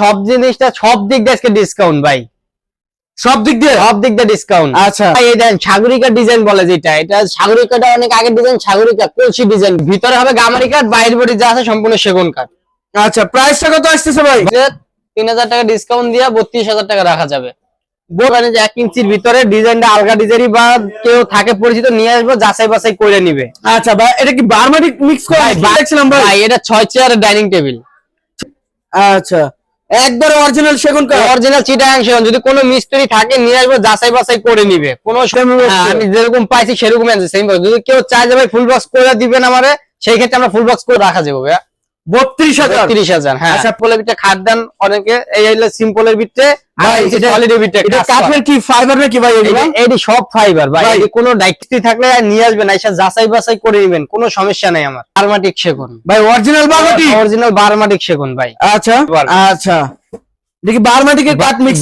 সব জিনিসটা সব দিক দিয়ে আজকে ডিসকাউন্ট ভাই। সব দিক দিয়ে? সব দিক দিয়ে ডিসকাউন্ট আচ্ছা। এই দেন সাগরিকা ডিজাইন বলে যেটা এটা সাগরিকাটা অনেক আগের ডিজাইন সাগরিকা কলসি ডিজাইন ভিতরে হবে গামারি কাঠ বাইরের বডি যা আছে সম্পূর্ণ সেগুন কাঠ আচ্ছা প্রাইসটা কত আসতেছে ভাই? তিন হাজার টাকা ডিসকাউন্ট দিয়ে বত্রিশ হাজার টাকা রাখা যাবে। মানে যে এক ইঞ্চির ভিতরে ডিজাইনটা আলগা ডিজাইনই বা কেউ থাকে পরিচিত নিয়ে আসব যাচাই বাছাই করে নিবে। আচ্ছা ভাই এটা কি বারমাটিক মিক্স করা ভাই, দেখছিলাম ভাই এটা ছয় চেয়ারের ডাইনিং টেবিল আচ্ছা। একবার অরিজিনাল সেগুন কাঠ। অরিজিনাল চিটাগাং সেগুন যদি কোনো মিস্ত্রি থাকে নিয়ে আসবে যাচাই বাছাই করে নিবে। কোনো আমি যেরকম পাইছি সেরকম আছে সেম যদি কেউ চাই যাবে ফুল বক্স করে দিবেন আমারে সেই ক্ষেত্রে আমরা ফুল বক্স করে রাখা যাব ভাইয়া। বত্রিশ হাজার। তিরিশ হাজার হ্যাঁ। আচ্ছা। দেন অনেকে। এই সিম্পলের কোনো সমস্যা নেই আমার। বারমাটিক ভাই অরিজিনাল বারমাটিক অরিজিনাল বারমাটিক ভাই। আচ্ছা। আচ্ছা। দেখি বারমাটিকের কাঠ মিক্স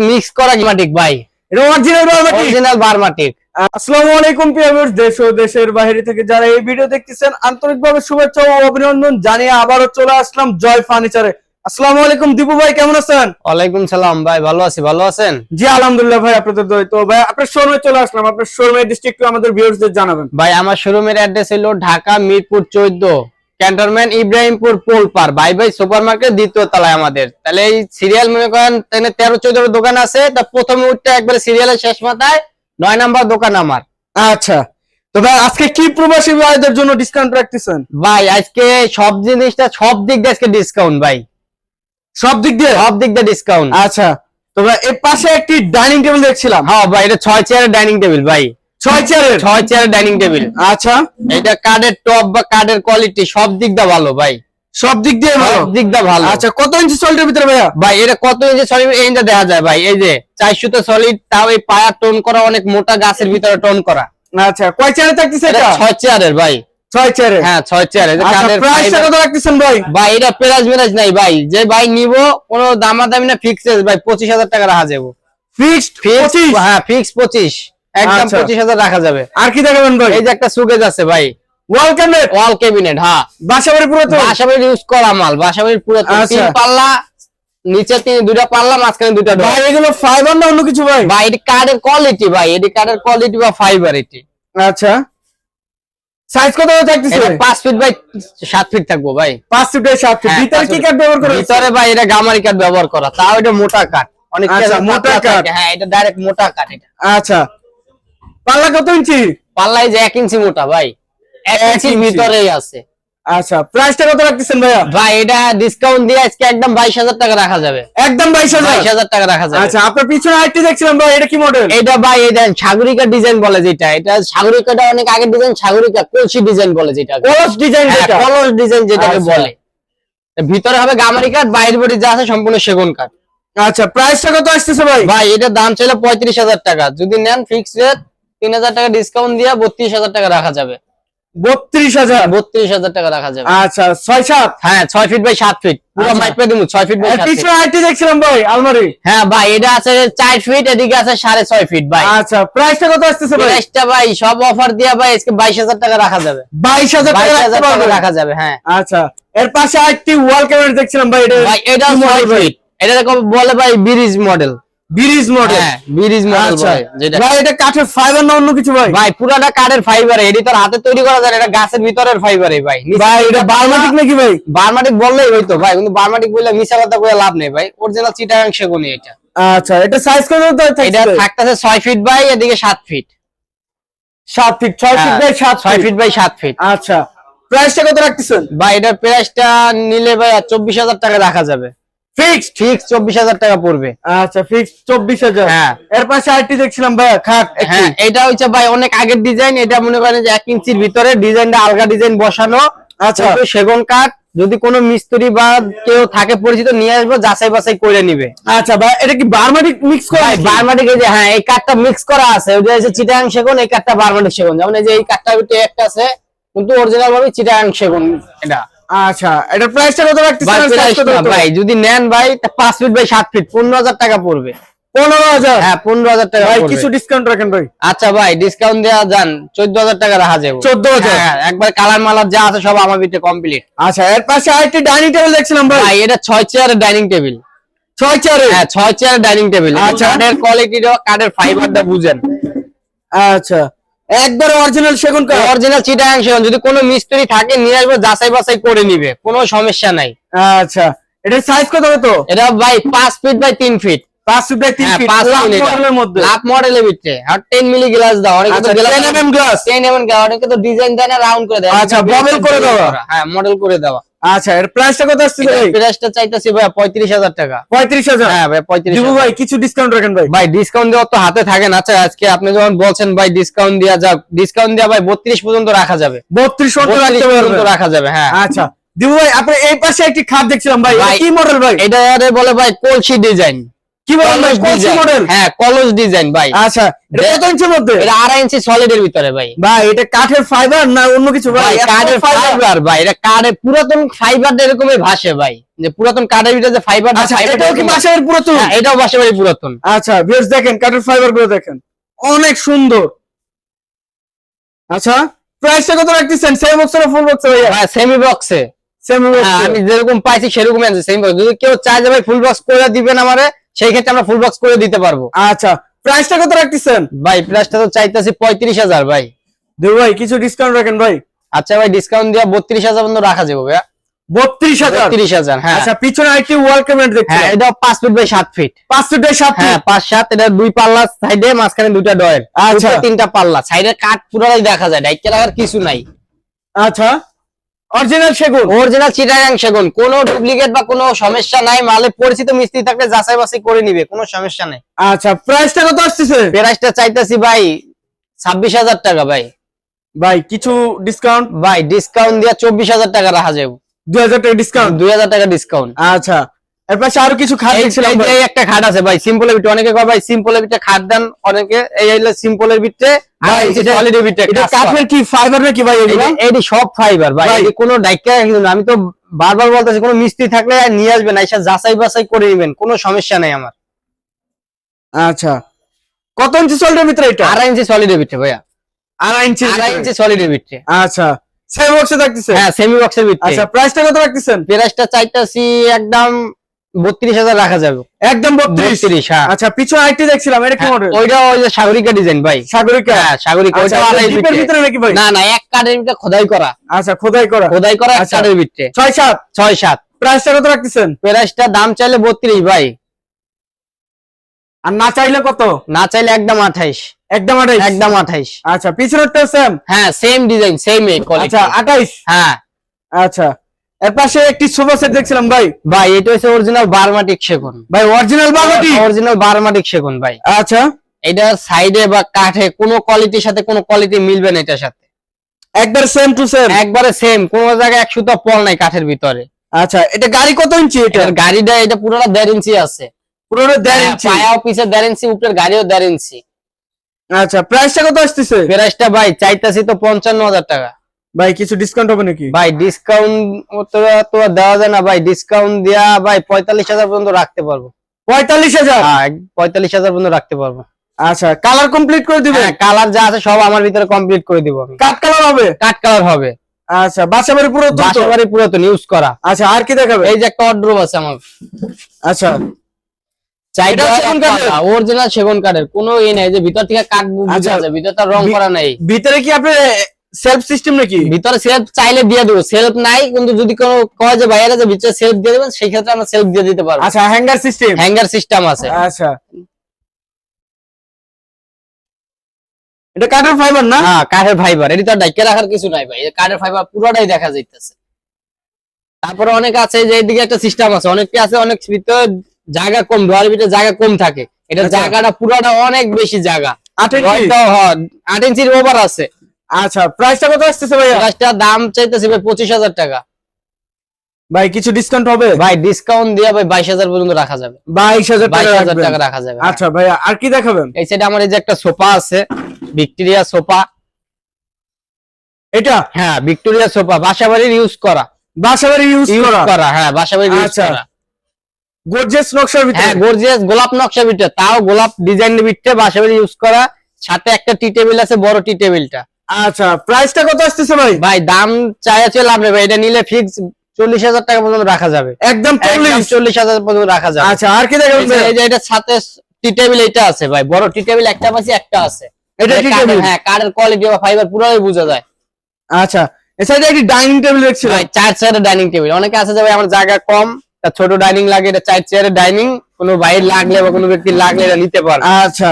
মিক্স করা ভাই। এটা অরিজিনাল বারমাটিক? অরিজিনাল বারমাটিক। আসসালামু আলাইকুম প্রিয় দেশ ও দেশের বাইরে থেকে যারা এই ভিডিও দেখতেছেন আন্তরিকভাবে শুভেচ্ছা ও অভিনন্দন জানিয়ে আবারও চলে আসলাম জয় ফার্নিচারে। আসসালামু আলাইকুম দীপু ভাই কেমন আছেন? ওয়ালাইকুম সালাম ভাই ভালো আছি ভালো আছেন? জি আলহামদুলিল্লাহ ভাই আপনাদের দয় তো ভাই আপনার শোরুমে চলে আসলাম আপনার শোরুমের ডিস্ট্রিক্ট আমাদের ভিউয়ার্সদের জানাবেন। ভাই আমার শোরুমের অ্যাড্রেস হলো ঢাকা মিরপুর চোদ্দ ক্যান্টনমেন্ট ইব্রাহিমপুর পোলপার বাই বাই সুপার মার্কেট দ্বিতীয় তলায় আমাদের। তাহলে এই সিরিয়াল মনে করেন তেরো চোদ্দ দোকান আছে তা প্রথমে উঠতে একবারে সিরিয়ালের শেষ মাথায় নয় নাম্বার দোকান আমার। আচ্ছা। তো ভাই আজকে কি প্রবাসী ভাইদের জন্য ডিসকাউন্ট রাখতেছেন? ভাই আজকে সব জিনিসটা সব দিক দিয়ে আজকে ডিসকাউন্ট ভাই। সব দিক দিয়ে? সব দিক দিয়ে ডিসকাউন্ট আচ্ছা। তো ভাই এর পাশে একটি ডাইনিং টেবিল দেখছিলাম। হ্যাঁ ভাই এটা ছয় চেয়ারের ডাইনিং টেবিল ভাই। ছয় চেয়ারের ছয় চেয়ারের ডাইনিং টেবিল আচ্ছা। এটা কাঠের টপ বা কাঠের কোয়ালিটি সব দিক দিয়ে ভালো ভাই। সব দিক দিয়ে ভালো? দিক দিয়ে ভালো। আচ্ছা কত ইঞ্চি সল্টের ভিতরে ভাইয়া? ভাই এটা কত ইঞ্চি সলিড এইটা দেখা যায় ভাই এই যে চারশোতে সলিড তাও এই পায়া টোন করা অনেক মোটা গাছের ভিতরে টোন করা। আচ্ছা কয় চেয়ারে থাকতেছে এটা ছয় চেয়ারের ভাই। ছয় চেয়ারে হ্যাঁ ছয় আচ্ছা প্রাইসটা কত রাখতেছেন ভাই? ভাই এটা পেরাজ মেরাজ নাই ভাই। যে ভাই নিব কোনো দামাদামি না ফিক্স ভাই পঁচিশ হাজার টাকা রাখা যাব। ফিক্সড ফিক্স পঁচিশ? হ্যাঁ ফিক্স পঁচিশ। একদম আচ্ছা। পঁচিশ হাজার রাখা যাবে। আর কি দেখাবেন ভাই? এই যে একটা সুকেজ আছে ভাই। ওয়াল ক্যাবিনেট? ওয়াল ক্যাবিনেট হ্যাঁ। বাসাবাড়ি বাসাবাড়ির ইউজ করা মাল বাসাবাড়ির আচ্ছা। তিন পাল্লা নিচে তিন পাল্লা মাঝখানে দুটা ভাই এগুলো ফাইবার না অন্য কিছু ভাই? ভাই এটি কার্ডের কোয়ালিটি ভাই এটি কার্ডের কোয়ালিটি বা ফাইবার এটি। আচ্ছা। সাইজ কত থাকতেছে? ফিট বাই ফিট থাকব ভাই। ফিট বাই সাত ফিট হ্যাঁ, ভিতরে কি কাঠ ব্যবহার করে ভিতরে ভাই এটা গামারি কাঠ ব্যবহার করা। তাও এটা মোটা কাঠ অনেক আচ্ছা, মোটা কাঠ। হ্যাঁ এটা ডাইরেক্ট মোটা কাঠ এটা। আচ্ছা। পাল্লা কত ইঞ্চি? পাল্লাই যে এক ইঞ্চি মোটা ভাই। এক এক ইঞ্চির ভিতরেই আছে। আচ্ছা প্রাইসটা কত রাখতেছেন ভাইয়া? ভাই এটা ডিসকাউন্ট দিয়ে আজকে একদম বাইশ হাজার টাকা রাখা যাবে। একদম বাইশ হাজার? বাইশ হাজার টাকা রাখা যাবে। আচ্ছা আপনার পিছনে আরেকটি দেখছিলাম ভাই এটা কি মডেল এটা ভাই এটা সাগরিকা ডিজাইন বলে যেটা। এটা সাগরিকাটা অনেক আগের ডিজাইন সাগরিকা কলসি ডিজাইন বলে যেটা। কলস ডিজাইন হ্যাঁ, যেটা। কলস ডিজাইন যেটাকে আচ্ছা। বলে। ভিতরে হবে গামারি কাঠ বাইরের বডি যা আছে সম্পূর্ণ সেগুন কাঠ। আচ্ছা প্রাইসটা কত আসতেছে ভাই? ভাই এটার দাম ছিল পঁয়ত্রিশ হাজার টাকা। যদি নেন ফিক্সড রেট তিন হাজার টাকা ডিসকাউন্ট দিয়ে বত্রিশ হাজার টাকা রাখা যাবে। বত্রিশ হাজার। বত্রিশ হাজার টাকা রাখা যাবে। আচ্ছা ছয় সাত? হ্যাঁ ছয় ফিট বাই সাত ফিট। পুরো আচ্ছা। দিব ছয় ফিট বাই পিছনে দেখছিলাম ভাই আলমারি। হ্যাঁ ভাই এটা আছে চার ফিট এদিকে আছে সাড়ে ছয় ফিট ভাই। আচ্ছা প্রাইসটা কত আসতেছে ভাই? প্রাইসটা ভাই সব অফার দিয়া ভাই আজকে বাইশ হাজার টাকা রাখা যাবে। বাইশ হাজার টাকা রাখা যাবে হ্যাঁ। আচ্ছা এর পাশে আরেকটি ওয়াল ক্যাবিনেট দেখছিলাম ভাই এটা ভাই এটা কি ছয় model ফিট। এটা বলে ভাই ব্রিজ মডেল ব্রিজ মডেল হ্যাঁ ব্রিজ মডেল আচ্ছা। যেটা ভাই এটা কাঠের ফাইবার না অন্য কিছু ভাই? ভাই পুরাটা কাঠের ফাইবার এটি তোর হাতে তৈরি করা যায় এটা গাছের ভিতরের ফাইবারে ভাই। ভাই এটা বায়োমেট্রিক নাকি ভাই? বারমাটিক বললেই হইতো ভাই কিন্তু বারমাটিক বললে লাভ নেই ভাই অরিজিনাল চিটাগাং সেগুনি এটা। আচ্ছা এটা সাইজ কত থাকছে? এটা থাকতেছে ছয় ফিট বাই এদিকে ফিট ফিট ফিট বাই সাত ছয় ফিট ফিট বাই ফিট আচ্ছা প্রাইসটা কত রাখতেছেন? ভাই এটার প্রাইসটা নিলে ভাই চব্বিশ হাজার টাকা রাখা যাবে। ফিক্সড চব্বিশ হাজার টাকা পড়বে। আচ্ছা ফিক্সড চব্বিশ হাজার। হ্যাঁ। এর পাশে আরেকটি দেখছিলাম ভাই খাট হ্যাঁ এটা হচ্ছে ভাই অনেক আগের ডিজাইন এটা মনে করেন যে এক ইঞ্চির ভিতরে ডিজাইনটা আলগা ডিজাইন বসানো। আচ্ছা। সেগুন কাঠ যদি কোনো মিস্ত্রি বা কেউ থাকে পরিচিত নিয়ে আসব যাচাই বাছাই করে নিবে। আচ্ছা ভাই এটা কি বারমাটিক মিক্স করা ভাই বারমাটিক এই যে হ্যাঁ এই কাঠটা মিক্স করা আছে। ওই যে চিটাগাং সেগুন এই কাঠটা বারমাটিক সেগুন। যেমন এই যে এই ভিতরে একটা আছে কিন্তু অরিজিনাল ভাবে চিটাগাং সেগুন এটা। আচ্ছা এটার প্রাইসটা কত রাখতেছেন? ভাই যদি নেন ভাই তা পাঁচ ফিট বাই সাত ফিট পনেরো হাজার টাকা পড়বে। পনেরো হাজার? হ্যাঁ পনেরো হাজার টাকা ভাই কিছু ডিসকাউন্ট রাখেন ভাই। আচ্ছা ভাই ডিসকাউন্ট দেওয়া যান চোদ্দ হাজার টাকা রাখা যাবে। চোদ্দ হাজার? হ্যাঁ একবার কালার মালার যা আছে সব আমার ভিতরে কমপ্লিট আচ্ছা এর পাশে আরেকটি ডাইনিং টেবিল দেখছিলাম ভাই। ভাই এটা ছয় চেয়ারের ডাইনিং টেবিল ছয় চেয়ারে হ্যাঁ ছয় চেয়ারের ডাইনিং টেবিল আচ্ছা। কাঠের কোয়ালিটিটা কাঠের ফাইবারটা বুঝেন। আচ্ছা। একবার অরিজিনাল সেগুন কাঠ অরিজিনাল চিটাগাং সেগুন যদি কোনো মিস্ত্রি থাকে নিয়ে আসবে যাচাই বাছাই করে নিবে কোনো সমস্যা নাই। আচ্ছা এটার সাইজ কত কত এটা ভাই পাঁচ ফিট বাই তিন ফিট পাঁচ ফিট বাই হ্যাঁ, মডেলের মধ্যে। লাভ মডেলের ভিতরে। আর মিলি গ্লাস দাও অনেকে তো আচ্ছা glass ten M glass ten এমন অনেকে তো ডিজাইন দেয় না রাউন্ড করে দেয়। আচ্ছা, করে। হ্যাঁ মডেল করে দেওয়া। আচ্ছা এর প্রাইসটা কত আসছে ভাই? প্রাইসটা চাইতাছি ভাই পঁয়ত্রিশ হাজার টাকা। পঁয়ত্রিশ হাজার? হ্যাঁ ভাই 35000 দিবু ভাই কিছু ডিসকাউন্ট রাখেন ভাই। ভাই ডিসকাউন্ট দেওয়া তো হাতে থাকে না। আচ্ছা আজকে আপনি যখন বলছেন ভাই ডিসকাউন্ট দেয়া যাক ডিসকাউন্ট দেওয়া ভাই বত্রিশ পর্যন্ত রাখা যাবে। বত্রিশ পর্যন্ত 32 পর্যন্ত রাখা যাবে হ্যাঁ। আচ্ছা দিবু ভাই আপনি এই পাশে একটি খাট দেখছিলাম ভাই, কি মডেল ভাই? এটা আরে বলে ভাই কলসি ডিজাইন কি বলেন ভাই? কোন মডেল হ্যাঁ কলস ডিজাইন ভাই। আচ্ছা এটা কত ইঞ্চির মধ্যে? এটা আড়াই ইঞ্চি সলিডের ভিতরে ভাই। ভাই এটা কাঠের ফাইবার না অন্য কিছু ভাই? কাঠের ফাইবার ভাই। এটা কাঠের পুরাতন ফাইবার এরকমই ভাসে ভাই। যে পুরাতন কাঠের ভিতরে যে ফাইবার আচ্ছা এটাও কি বাসায়ের পুরাতন? এটাও ভাসে ভাই পুরাতন। আচ্ছা ভিউয়ার্স দেখেন কাঠের ফাইবারগুলো দেখেন। অনেক সুন্দর। আচ্ছা প্রাইসটা কত রাখতেছেন? সেম বক্স না ফুল বক্স ভাইয়া? ভাই সেমি বক্সে সেম বক্স হ্যাঁ, আমি যেরকম পাইছি সেরকম আছে সেমি বক্স যদি কেউ চায় যে ভাই ফুল বক্স করে দিবেন আমারে সেই ক্ষেত্রে আমরা ফুল বক্স করে দিতে পারব। আচ্ছা প্রাইসটা কত রাখতেছেন? ভাই প্রাইসটা তো চাইতেছি পঁয়ত্রিশ হাজার ভাই। দেবু ভাই কিছু ডিসকাউন্ট রাখেন ভাই। আচ্ছা ভাই ডিসকাউন্ট দিয়ে বত্রিশ হাজার পর্যন্ত রাখা যাবে ভাইয়া। বত্রিশ হাজার? বত্রিশ হাজার হ্যাঁ। আচ্ছা পিছনে আরেকটি ওয়াল ক্যাবিনেট দেখছি হ্যাঁ এটাও পাঁচ ফিট বাই সাত ফিট পাঁচ ফিট বাই সাত হ্যাঁ পাঁচ সাত এটা দুই পাল্লা সাইডে মাঝখানে দুইটা ডয়ের আচ্ছা। তিনটা পাল্লা। সাইডে কাঠ পুরোটাই দেখা যায় ডাইকে লাগার কিছু নাই। আচ্ছা। অরিজিনাল সেগুন। অরিজিনাল চিটাগাং সেগুন। কোনো ডুপ্লিকেট বা কোনো সমস্যা নাই মালে পরিচিত মিস্ত্রি থাকলে যাচাই বাছাই করে নিবে কোনো সমস্যা নাই। আচ্ছা প্রাইসটা কত আসতেছে? প্রাইসটা চাইতেছি ভাই ছাব্বিশ হাজার টাকা ভাই। ভাই কিছু ডিসকাউন্ট ভাই ডিসকাউন্ট দিয়ে চব্বিশ হাজার টাকা রাখা যাবে। দুই হাজার টাকা ডিসকাউন্ট দুই হাজার টাকা ডিসকাউন্ট আচ্ছা এর পাশে আরও কিছু খাট দেখছিলাম এই একটা খাট আছে ভাই সিম্পল এর ভিতরে। অনেকে কয় ভাই ভিতরে খাট দেন অনেকে এই হইল সিম্পল এর ভিতরে। ভাই, এটা- সলিড ভিতরে এটা কাঠের কি ফাইবার নাকি ভাই এগুলো? এটা- সব ফাইবার ভাই ভাই। কোনো ডাইকা কিন্তু আমি তো বারবার বলতেছি কোনো মিস্ত্রি থাকলে নিয়ে আসবেন এসে যাচাই বাছাই করে নেবেন কোনো সমস্যা নাই আমার। আচ্ছা। কত ইঞ্চি সল্টের ভিতরে এটা? আড়াই ইঞ্চি সলিডের ভিতরে ভাইয়া। আড়াই ইঞ্চি আড়াই ইঞ্চি সলিডের ভিতরে। আচ্ছা। সেম বক্সে থাকতেছে? হ্যাঁ সেমি বক্সের ভিতরে। আচ্ছা প্রাইসটা কত রাখতেছেন? প্রাইসটা চাইতাছি একদম বত্রিশ হাজার রাখা যাবে। একদম বত্রিশ? হ্যাঁ। আচ্ছা পিছনে আরেকটি দেখছিলাম এটা কি মডেল ওইটা ওই যে সাগরিকা ডিজাইন ভাই। সাগরিকা? হ্যাঁ সাগরিকা আচ্ছা ওইটা আড়াই ডিপের ভিতরে নাকি ভাই? না না এক কাঠের ভিতরে খোদাই করা। আচ্ছা খোদাই করা। খোদাই করা এক আচ্ছা। কাঠের ভিতরে। ছয় সাত? ছয় সাত। প্রাইসটা কত রাখতেছেন? প্রাইসটা দাম চাইলে বত্রিশ ভাই। আর না চাইলে কত? না চাইলে একদম আঠাইশ। একদম আঠাইশ? একদম আঠাইশ। আচ্ছা পিছনেরটা সেম হ্যাঁ সেম ডিজাইন সেম আচ্ছা আঠাইশ? হ্যাঁ। আচ্ছা। এর পাশে একটি সোফা সেট দেখছিলাম ভাই। ভাই এটা হচ্ছে অরিজিনাল বারমাটিক সেগুন। ভাই অরিজিনাল অরিজিনাল বারমাটিক সেগুন ভাই। আচ্ছা। এটার সাইডে বা কাঠে কোনো কোয়ালিটির সাথে কোনো কোয়ালিটি মিলবে না এটার সাথে। একবার সেম টু সেম একবারে সেম কোন জায়গায় এক সুতো পল নাই কাঠের ভিতরে। আচ্ছা এটা গাড়ি কত ইঞ্চি এটা? গাড়িটা এটা পুরোটা দেড় ইঞ্চি আছে। পুরোটা দেড় হ্যাঁ, ইঞ্চি? দেড় ইঞ্চি উপরের গাড়িও দেড় ইঞ্চি। আচ্ছা প্রাইসটা কত আসতেছে? প্রাইসটা ভাই চাইতাছি তো পঞ্চান্ন হাজার টাকা। ভাই কিছু ডিসকাউন্ট হবে নাকি? ভাই ডিসকাউন্ট তো তো দেওয়া যায় না ভাই। ডিসকাউন্ট দেওয়া ভাই পঁয়তাল্লিশ হাজার পর্যন্ত রাখতে পারব। পঁয়তাল্লিশ হাজার? হ্যাঁ পঁয়তাল্লিশ হাজার পর্যন্ত রাখতে পারব। আচ্ছা কালার কমপ্লিট করে দিবেন? হ্যাঁ কালার যা আছে সব আমার ভিতরে কমপ্লিট করে দিব আমি। কাট কালার হবে? কাট কালার হবে। আচ্ছা বাসা বাড়ি পুরো তো? বাসাবাড়ি পুরাতন ইউজ করা। আচ্ছা আর কি দেখাবে এই যে একটা অর্ডার আছে আমার। আচ্ছা? অরিজিনাল সেগুন কাঠের? কোনো ই নাই যে ভিতর থেকে কাঠ বুঝা। যায় ভিতরটা রং করা নাই। ভিতরে কি আপনি সেলফ সিস্টেম নাকি? ভিতরে সেলফ চাইলে দিয়ে দেবো। সেলফ নাই কিন্তু যদি কোনো কয় যে বাইরে যে ভিতরে সেলফ দিয়ে দেবেন সেই ক্ষেত্রে আমরা সেলফ দিয়ে দিতে পারব। আচ্ছা হ্যাঙ্গার সিস্টেম? হ্যাঙ্গার সিস্টেম আছে। আচ্ছা। এটা কাঠের ফাইবার না? হ্যাঁ কাঠের ফাইবার এটি তো ডাইকে রাখার কিছু নাই ভাই। কাঠের ফাইবার পুরোটাই দেখা যাইতেছে। তারপরে অনেক আছে যে এইদিকে একটা সিস্টেম আছে। অনেকটি আছে অনেক ভিতরে জায়গা কম ডোয়ার ভিতরে জায়গা কম থাকে। এটা আচ্ছা। জায়গাটা পুরোটা অনেক বেশি জায়গা। আট ইঞ্চি? হয়, আট ইঞ্চির ওভার আছে। আচ্ছা প্রাইসটা কত আসতেছে ভাইয়া? গাছটার দাম চাইতেছি ভাই পঁচিশ হাজার টাকা। ভাই কিছু ডিসকাউন্ট হবে? ভাই ডিসকাউন্ট দিয়ে ভাই বাইশ হাজার পর্যন্ত রাখা যাবে। বাইশ হাজার বাইশ টাকা টাকা রাখা যাবে আচ্ছা ভাইয়া আর কি দেখাবেন? এই সাইডে আমার এই যে একটা সোফা আছে ভিক্টোরিয়া সোফা। এটা? হ্যাঁ ভিক্টোরিয়া সোফা বাসা বাড়ির ইউজ করা। বাসা বাড়ি ইউজ করা? হ্যাঁ বাসা বাড়ির ইউজ আচ্ছা। করা। গর্জিয়াস নকশার ভিতরে? হ্যাঁ গর্জিয়াস গোলাপ নকশা বিটটা তাও গোলাপ ডিজাইন বিটটা বাসাবাড়ি ইউজ করা। সাথে একটা টি টেবিল আছে বড় টি। টেবিলটা আচ্ছা প্রাইসটা কত আসতেছে ভাই? ভাই দাম চলে লাভ নেই ভাই এটা নিলে ফিক্স চল্লিশ হাজার টাকা পর্যন্ত রাখা যাবে। একদম চল্লিশ। হাজার পর্যন্ত রাখা যাবে। আচ্ছা আর কি দেখাবেন এই যে- এটার সাথে টি টেবিল এটা আছে ভাই বড় টি টেবিল একটা পাচ্ছি একটা আছে। এটা কি কাঠের- টেবিল হ্যাঁ কাঠের কোয়ালিটি বা ফাইবার পুরোই বোঝা যায়। আচ্ছা এছাড়া একটি ডাইনিং টেবিল দেখছি ভাই চার চেয়ারের ডাইনিং টেবিল অনেকে আছে যে ভাই আমার জায়গা কম তা ছোট ডাইনিং লাগে এটা চার চেয়ারের ডাইনিং কোনো বাইরে লাগলে বা কোনো ব্যক্তি লাগলে এটা নিতে পারবে। আচ্ছা।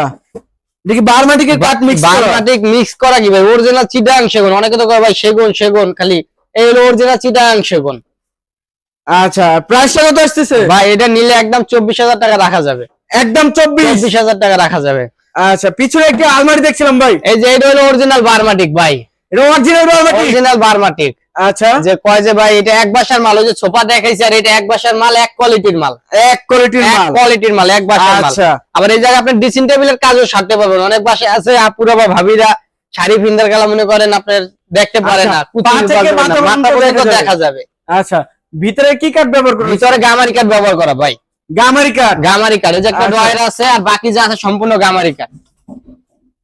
দেখি বারমাটিকের কাঠ মিক্স বারমাটিক মিক্স করা কি ভাই? অরিজিনাল চিটাং সেগুন। অনেকে তো কয় ভাই সেগুন সেগুন খালি এই হলো অরিজিনাল চিটাং সেগুন। আচ্ছা প্রাইসটা কত আসতেছে? ভাই এটা নিলে একদম চব্বিশ হাজার টাকা রাখা যাবে। একদম চব্বিশ? চব্বিশ হাজার টাকা রাখা যাবে। আচ্ছা পিছনে একটি আলমারি দেখছিলাম ভাই। এই যে এটা হলো অরিজিনাল বারমাটিক ভাই। এটা অরিজিনাল বারমাটি অরিজিনাল বারমাটিক। আচ্ছা। যে কয় যে ভাই এটা এক বাসার মাল ওই যে ছোপা দেখাইছে আর এটা এক বাসার মাল এক কোয়ালিটির মাল। এক কোয়ালিটির মাল। কোয়ালিটির মাল এক বাসার মাল। আচ্ছা। আবার এই জায়গায় আপনি ড্রেসিং টেবিলের কাজও সারতে পারবেন। অনেক বাসায় আছে আপুরা বা ভাবিরা শাড়ি পিন্দার গেলা মনে করেন আপনার দেখতে পারে আচ্ছা, না। কুচি পা থেকে পারবে না, মাথা পর্যন্ত দেখা যাবে। আচ্ছা ভিতরে কি কাঠ ব্যবহার করেছে ভিতরে গামারি কাঠ ব্যবহার করা ভাই। গামারি কাঠ গামারি কাঠ এই যে একটা আচ্ছা। আছে আর বাকি যা আছে সম্পূর্ণ গামারি কাঠ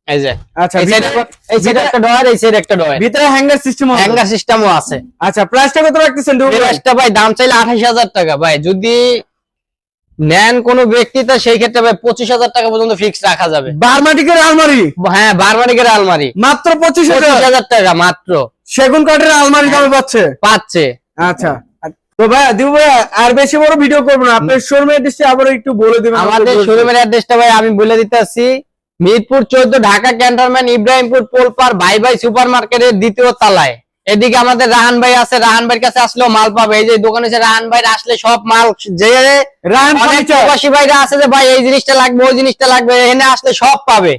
এই যে আচ্ছা এই সাইডে ভিতরে- এই সাইডে একটা ড্রয়ার এই সাইডে একটা ড্রয়ার ভিতরে হ্যাঙ্গার সিস্টেম হ্যাঙ্গার সিস্টেমও আছে। আচ্ছা প্রাইসটা কত রাখতেছেন প্রাইসটা ভাই? দাম চাইলে আঠাশ হাজার টাকা। ভাই যদি নেন কোনো ব্যক্তি তো সেই ক্ষেত্রে ভাই পঁচিশ হাজার টাকা পর্যন্ত ফিক্স রাখা যাবে। বারমাটিকের আলমারি? হ্যাঁ আলমারি। মাত্র পঁচিশ হাজার? টাকা মাত্র। সেগুন কাঠের আলমারি দামে পাচ্ছে? পাচ্ছে। আচ্ছা। তো ভাই দিবু ভাই আর বেশি বড় ভিডিও করব না। আপনার শোরুমের অ্যাড্রেসটা আবার একটু বলে দিবেন। আমাদের শোরুমের অ্যাড্রেসটা ভাই আমি বলে দিতেছি। মিরপুর চোদ্দ ঢাকা ক্যান্টনমেন্ট ইব্রাহিমপুর পোলপার ভাই ভাই সুপার মার্কেটের দ্বিতীয় তালায়। এদিকে আমাদের রাহান ভাই আছে রাহান ভাইয়ের কাছে আসলেও মাল পাবে। এই যে দোকানে এসে রাহান ভাই আসলে সব মাল যে প্রবাসী ভাইরা আছে যে ভাই এই জিনিসটা লাগবে ওই জিনিসটা লাগবে এখানে আসলে সব পাবে।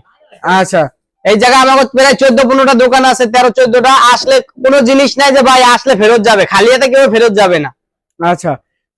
আচ্ছা। এই জায়গায় আমার প্রায় চোদ্দ পনেরোটা দোকান আছে তেরো চোদ্দটা। আসলে কোনো জিনিস নাই যে ভাই আসলে ফেরত যাবে। খালি হাতে কেউ ফেরত যাবে না। আচ্ছা।